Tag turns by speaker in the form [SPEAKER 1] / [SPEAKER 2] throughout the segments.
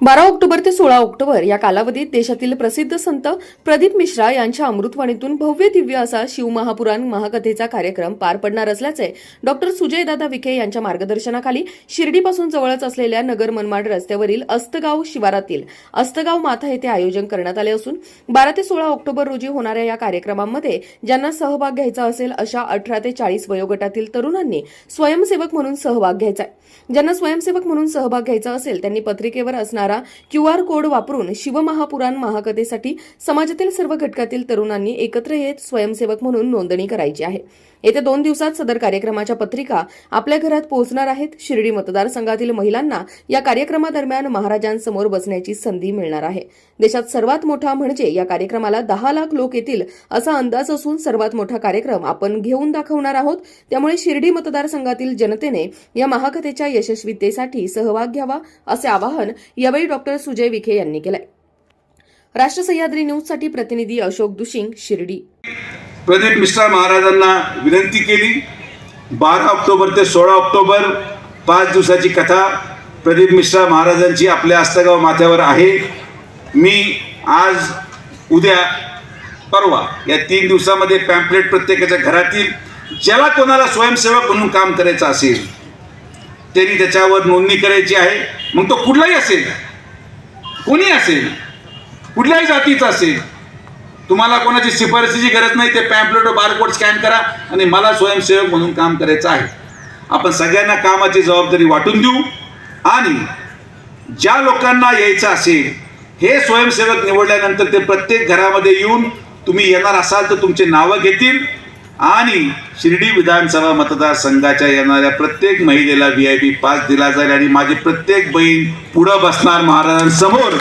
[SPEAKER 1] बारा ऑक्टोबर ते सोळा ऑक्टोबर या कालावधीत देशातील प्रसिद्ध संत प्रदीप मिश्रा यांच्या अमृतवाणीतून भव्य दिव्य असा शिवमहापुराण महाकथेचा कार्यक्रम पार पडणार असल्याचे डॉक्टर सुजयदादा विखे यांच्या मार्गदर्शनाखाली शिर्डीपासून जवळच असलेल्या नगर मनमाड रस्त्यावरील अस्तगाव शिवारातील अस्तगाव माथा येथे आयोजन करण्यात आले असून बारा ते सोळा ऑक्टोबर रोजी होणाऱ्या या कार्यक्रमामध्ये ज्यांना सहभाग घ्यायचा असेल अशा अठरा ते चाळीस वयोगटातील तरुणांनी स्वयंसेवक म्हणून सहभाग घ्यायचा आहे. ज्यांना स्वयंसेवक म्हणून सहभाग घ्यायचा असेल त्यांनी पत्रिकेवर असणार क्यू आर कोड वापरून शिवमहापुराण महाकथेसाठी समाजातील सर्व घटकातील तरुणांनी एकत्र येत स्वयंसेवक म्हणून नोंदणी करायची आहे. येत्या दोन दिवसात सदर कार्यक्रमाच्या पत्रिका आपल्या घरात पोहोचणार आहेत. शिर्डी मतदारसंघातील महिलांना या कार्यक्रमादरम्यान महाराजांसमोर बसण्याची संधी मिळणार आहे. देशात सर्वात मोठा म्हणजे या कार्यक्रमाला दहा लाख लोक येतील असा अंदाज असून सर्वात मोठा कार्यक्रम आपण घेऊन दाखवणार आहोत. त्यामुळे शिर्डी मतदारसंघातील जनतेने या महाकथेच्या यशस्वीतेसाठी सहभाग घ्यावा असे आवाहन यावेळी डॉक्टर सुजय विखे यांनी केलंय. राष्ट्र सह्याद्री न्यूजसाठी प्रतिनिधी अशोक दुशिंग शिर्डी.
[SPEAKER 2] प्रदीप मिश्रा महाराजांना विनंती केली. बारा ऑक्टोबर ते सोळा ऑक्टोबर पाच दिवसाची कथा प्रदीप मिश्रा महाराजांची आपल्या अस्तगाव माथ्यावर आहे. मी आज उद्या परवा या तीन दिवसामध्ये पॅम्पलेट प्रत्येकाच्या घरातील ज्याला कोणाला स्वयंसेवक म्हणून काम करायचं असेल त्यांनी त्याच्यावर नोंदणी करायची आहे. मग तो कुठलाही असेल कोणी असेल कुठल्याही जातीचा असेल तुम्हाला कोणाची शिफारसीची गरज नाही ते पॅम्पलेट बारकोड स्कॅन करा आणि मला स्वयंसेवक म्हणून काम करायचं आहे. आपण सगळ्यांना कामाची जबाबदारी वाटून देऊ आणि ज्या लोकांना यायचं असेल हे स्वयंसेवक निवडल्यानंतर ते प्रत्येक घरामध्ये येऊन तुम्ही येणार असाल तर तुमचे नावं घेतील आणि शिर्डी विधानसभा मतदारसंघाच्या येणाऱ्या प्रत्येक महिलेला व्ही आय पी पास दिला जाईल आणि माझी प्रत्येक बहीण पुढं बसणार महाराजांसमोर.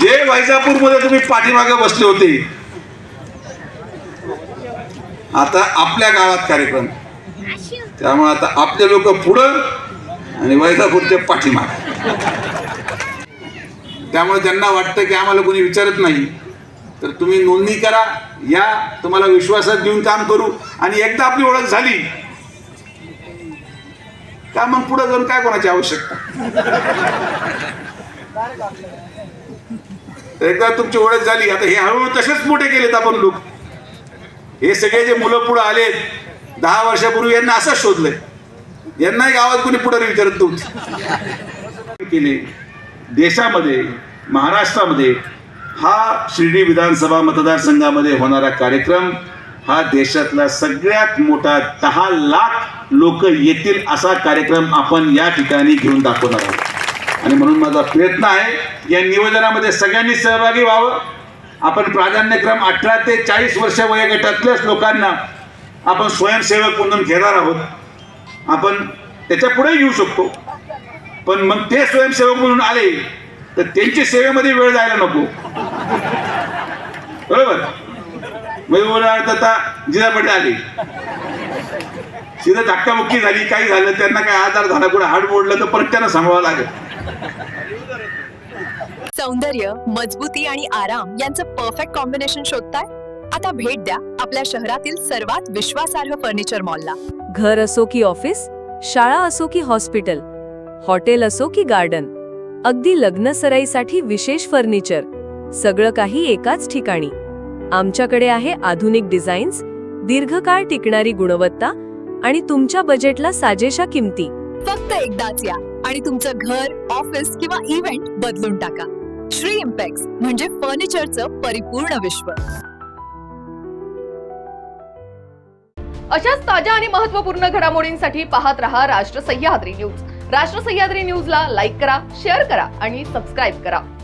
[SPEAKER 2] जे वैजापूरमध्ये तुम्ही पाठीमागे बसले होते. आता आपल्या गावात कार्यक्रम. त्यामुळे आता आपले लोक पुढं आणि वैजापूरचे पाठीमाग. त्यामुळे ज्यांना वाटतं की आम्हाला कोणी विचारत नाही. तर तुम्ही नोंदणी करा. या तुम्हाला विश्वासात घेऊन काम करू. आणि एकदा आपली ओळख झाली का मग पुढे जाऊन काय कोणाची आवश्यकता? एकदा तुमची ओळख झाली. आता हे हळूहळू तसेच मोठे केलेत आपण लोक. हे सगळे जे मुलं पुढे आलेत दहा वर्षापूर्वी यांना असंच शोधलंय. यांनाही गावात कोणी पुढे विचारत नव्हते. केले. देशामध्ये महाराष्ट्रामध्ये हा शिर्डी विधानसभा मतदारसंघामध्ये होणारा कार्यक्रम हा देशातला सगळ्यात मोठा दहा लाख लोक येतील असा कार्यक्रम आपण या ठिकाणी घेऊन दाखवणार आहोत. आणि म्हणून माझा प्रयत्न आहे या नियोजनामध्ये सगळ्यांनी सहभागी व्हावं. आपण प्राधान्यक्रम अठरा ते चाळीस वर्ष वयोगटातल्याच लोकांना आपण स्वयंसेवक म्हणून घेणार आहोत. आपण त्याच्या पुढे येऊ शकतो. पण मग ते स्वयंसेवक म्हणून आले तर त्यांची सेवेमध्ये वेळ जायला नको. बरोबर? म्हणजे उदाहरणार्थ आता जिजापटे आले. तिथं धक्कामुक्की झाली काही झालं त्यांना काय आजार झाला कुठे हाड मोडलं तर परत त्यांना सांभाळावं लागेल.
[SPEAKER 3] सौंदर्य मजबूती आणि आराम यांचं परफेक्ट कॉम्बिनेशन शोधताय? आता भेट द्या आपल्या शहरातील सर्वात विश्वासार्ह फर्निचर मॉलला
[SPEAKER 4] घर असो की ऑफिस शाळा असो की हॉस्पिटल हॉटेल असो की गार्डन अगदी लग्न सराईसाठी विशेष फर्निचर सगळं काही एकाच ठिकाणी. आमच्याकडे आहे आधुनिक डिझाईन्स दीर्घकाळ टिकणारी गुणवत्ता आणि तुमच्या बजेटला साजेशा किमती.
[SPEAKER 3] फक्त एकदाच या आणि तुमचं घर ऑफिस किंवा इव्हेंट बदलून टाका. श्री इम्पॅक्स म्हणजे फर्निचरचं परिपूर्ण विश्व.
[SPEAKER 1] अशाच ताज्या आणि महत्त्वपूर्ण घडामोडींसाठी पाहत रहा राष्ट्र सह्याद्री न्यूज. राष्ट्र सह्याद्री न्यूजला लाईक करा शेअर करा आणि सबस्क्राईब करा.